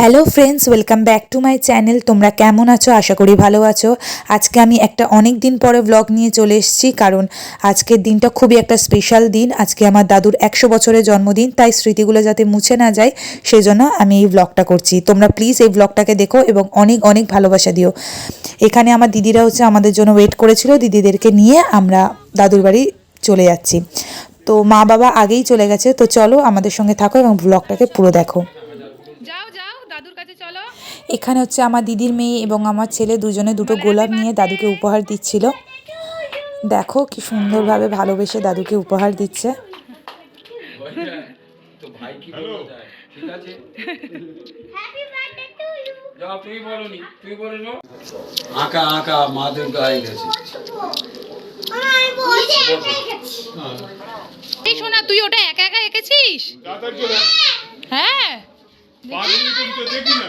Hello friends welcome back to my channel তোমরা কেমন আছো? আশা করি ভালো আছো। আজকে আমি একটা অনেক দিন পরে ব্লগ নিয়ে চলে এসেছি, কারণ আজকের দিনটা খুবই একটা স্পেশাল দিন। আজকে আমার দাদুর একশো বছরের জন্মদিন, তাই স্মৃতিগুলো যাতে মুছে না যায়, সেজন্য আমি এই ব্লগটা করছি। তোমরা প্লিজ এই ব্লগটাকে দেখো এবং অনেক অনেক ভালোবাসা দিও। এখানে আমার দিদিরা হচ্ছে আমাদের জন্য ওয়েট করেছিল, দিদিদেরকে নিয়ে আমরা দাদুর বাড়ি চলে যাচ্ছি। তো মা বাবা আগেই চলে গেছে, তো চলো আমাদের সঙ্গে থাকো এবং ব্লগটাকে পুরো দেখো। যাও। দাদুর কাছে চলো। এখানে হচ্ছে আমার দিদির মেয়ে এবং আমার ছেলে দুজনে দুটো গোলাপ নিয়ে দাদুকে উপহার দিচ্ছিল। দেখো কি সুন্দরভাবে ভালোবেসে দাদুকে উপহার দিচ্ছে। আঁকা আঁকা মা দুর্গা হয়ে গেছে। এই শোনা তুই ওটা একা একা এঁকেছিস? হ্যাঁ। দেখি না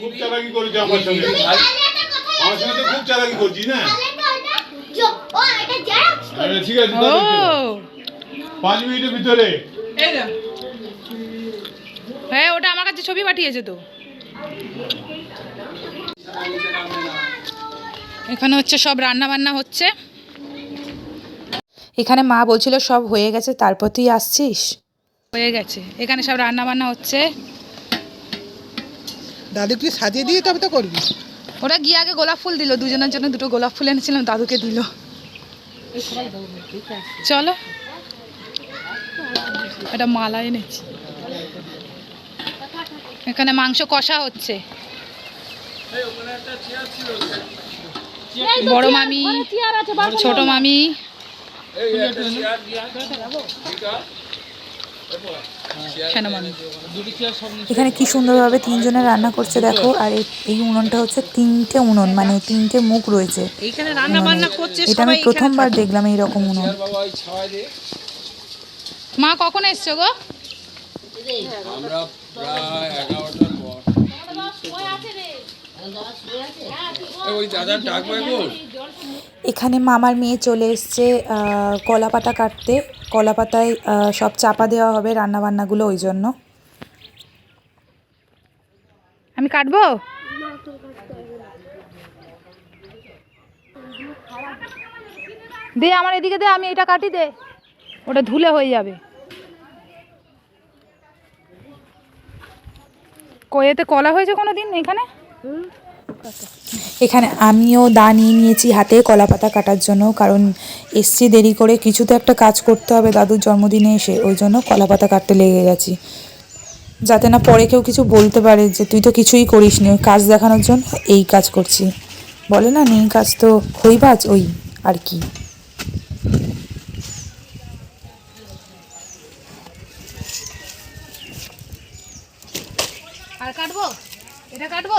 খুব চালাকি করেছে আমার সঙ্গে আমার সঙ্গে তো খুব চালাকি করছি না? ঠিক আছে পাঁচ মিনিটের ভিতরে। হ্যাঁ ওটা আমার কাছে ছবি পাঠিয়েছে তো। এখানে হচ্ছে সব রান্না বান্না হচ্ছে। এখানে মা বলছিল সব হয়ে গেছে তারপর তুই আসছিস? হয়ে গেছে। এখানে সব রান্না বান্না হচ্ছে দাদুকে সাজিয়ে দিয়ে তবে তো করবি? ওরা গিয়ে আগে গোলাপ ফুল দিল দুজনের জন্য দুটো গোলাপ ফুল এনেছিলাম দাদুকে দিল। চলো। এটা মালা এনেছি। এখানে মাংস কষা হচ্ছে। বড় মামি ছোট মামি। এখানে কি সুন্দরভাবে তিনজনে রান্না করছে দেখো আর এই- এই উনুনটা হচ্ছে তিনটে উনুন মানে তিনটে মুখ রয়েছে। এইখানে রান্না বান্না করছে এটা আমি প্রথমবার দেখলাম এইরকম উনুন। মা কখন এসছো গো? আমরা প্রায় এগারোটার পর এ, ওই দাদার ডাকবে এখন? এখানে মামার মেয়ে চলে এসছে কলা পাতা কাটতে। কলা পাতায় সব চাপা দেওয়া হবে রান্না বান্নাগুলো ওই জন্য। আমি কাটবো? দে আমার এদিকে দে আমি এটা কাটি দে। ওটা ধুলে হয়ে যাবে। কয়েতে কলা হয়েছে কোনো দিন এখানে? এখানে আমিও দা নিয়ে নিয়েছি হাতে কলা পাতা কাটার জন্য, কারণ এসছি দেরি করে কিছু তো একটা কাজ করতে হবে দাদুর জন্মদিনে এসে, ওই জন্য কলা পাতা কাটতে লেগে গেছি। যাতে না পরে কেউ কিছু বলতে পারে যে তুই তো কিছুই করিস নি, ওই কাজ দেখানোর জন্য এই কাজ করছি। বলে না, নেই কাজ তো খইবাজ ওই, আর কি। আর কাটবো? এটা কাটবো?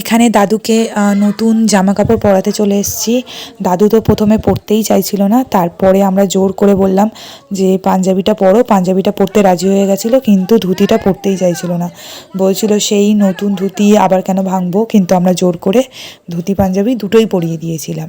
এখানে দাদুকে নতুন জামা কাপড় পরাতে চলে এসেছি। দাদু তো প্রথমে পরতেই চাইছিল না, তারপরে আমরা জোর করে বললাম যে, পাঞ্জাবিটা পরো, পাঞ্জাবিটা পরতে রাজি হয়ে গেছিল, কিন্তু ধুতিটা পরতেই চাইছিল না। বলছিল, সেই নতুন ধুতি আবার কেন ভাঙবো? কিন্তু আমরা জোর করে ধুতি, পাঞ্জাবি দুটোই পরিয়ে দিয়েছিলাম।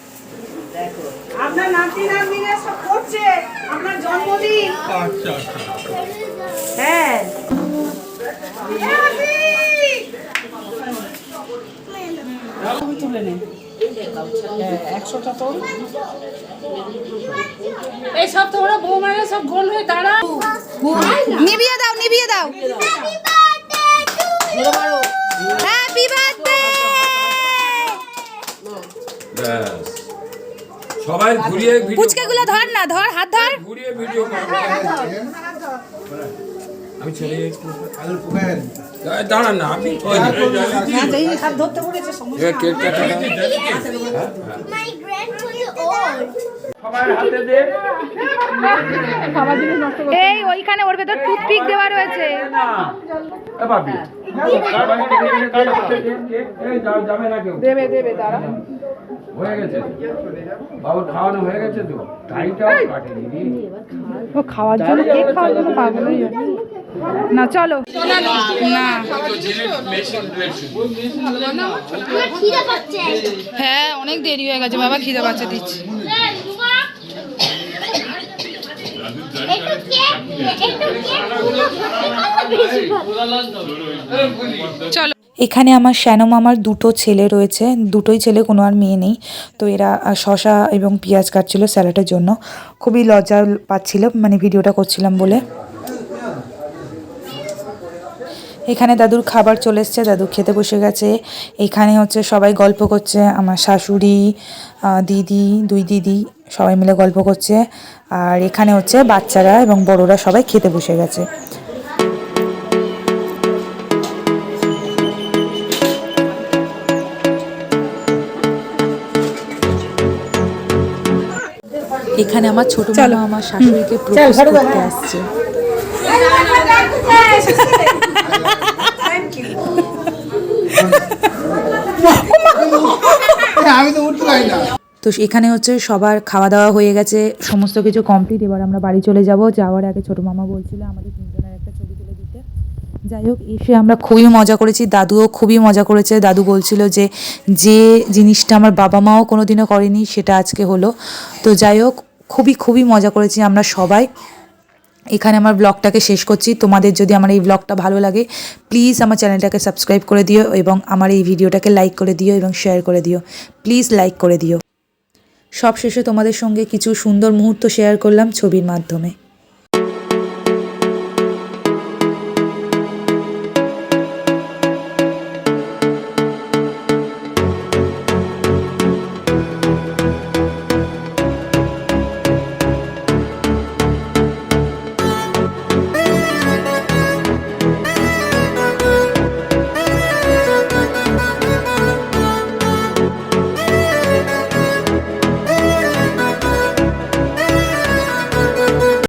আপনার নাতি নাতনিরা সব করছে আপনার জন্মদিন। হ্যাঁ তুলে নে একশোটা তোল এই সব তোমরা বৌমায়েরা সব গোল হয়ে দাঁড়াও। নিভিয়ে দাও নিভিয়ে দাও। সবাই ঘুরিয়ে ভিডিও পুচকেগুলো ধর না ধর হাত ধর। ঘুরিয়ে ভিডিও করো। আমি ছেলে দাঁড়ান না আপনি এবার কেক কাটা দাও। My grandmother old. সবার হাতে দে। এই ওইখানে ওর ভেতর টুথপিক দেওয়া রয়েছে। না না কেউ। দেবে দেবে দাঁড়া। হয়ে গেছে? বাবুর খাওয়ানো হয়ে গেছে তো? টাইটাও কাটে দিদি ও খাওয়ার জন্য কেক খাওয়ার জন্য পাগল হয়ে না চলো। না। হ্যাঁ অনেক দেরি হয়ে গেছে। বাবা খিদে বাচ্চা দিচ্ছে। চলো। এখানে আমার শ্যানো মামার দুটো ছেলে রয়েছে, দুটোই ছেলে, কোনো আর মেয়ে নেই। তো এরা শশা এবং পেঁয়াজ কাটছিল স্যালাডের জন্য। খুবই লজ্জা পাচ্ছিল মানে ভিডিওটা করছিলাম বলে। এখানে দাদুর খাবার চলে এসছে, দাদু খেতে বসে গেছে। এখানে হচ্ছে সবাই গল্প করছে, আমার শাশুড়ি দিদি, দুই দিদি, সবাই মিলে গল্প করছে। আর এখানে হচ্ছে বাচ্চারা এবং বড়রা সবাই খেতে বসে গেছে। এখানে আমার ছোট মামা আমার শাশুড়িকে প্রপোজ করতে আসছে। তো এখানে হচ্ছে সবার খাওয়া দাওয়া হয়ে গেছে সমস্ত কিছু কমপ্লিট এবার আমরা বাড়ি চলে যাব যাওয়ার আগে ছোট মামা বলছিল আমাদের একটা ছবি তুলে দিতে যাই হোক, এসে আমরা খুবই মজা করেছি। দাদুও খুবই মজা করেছে। দাদু বলছিল যে যে জিনিসটা আমার বাবা মাও কোনোদিনও করেনি, সেটা আজকে হলো। তো যাই হোক, খুবই খুবই মজা করেছি আমরা সবাই। এখানে আমার ব্লগটাকে শেষ করছি। তোমাদের যদি আমার এই ব্লগটা ভালো লাগে প্লিজ আমার চ্যানেলটাকে সাবস্ক্রাইব করে দিও এবং আমার এই ভিডিওটাকে লাইক করে দিও এবং শেয়ার করে দিও। প্লিজ লাইক করে দিও। সব শেষে তোমাদের সঙ্গে কিছু সুন্দর মুহূর্ত শেয়ার করলাম ছবির মাধ্যমে।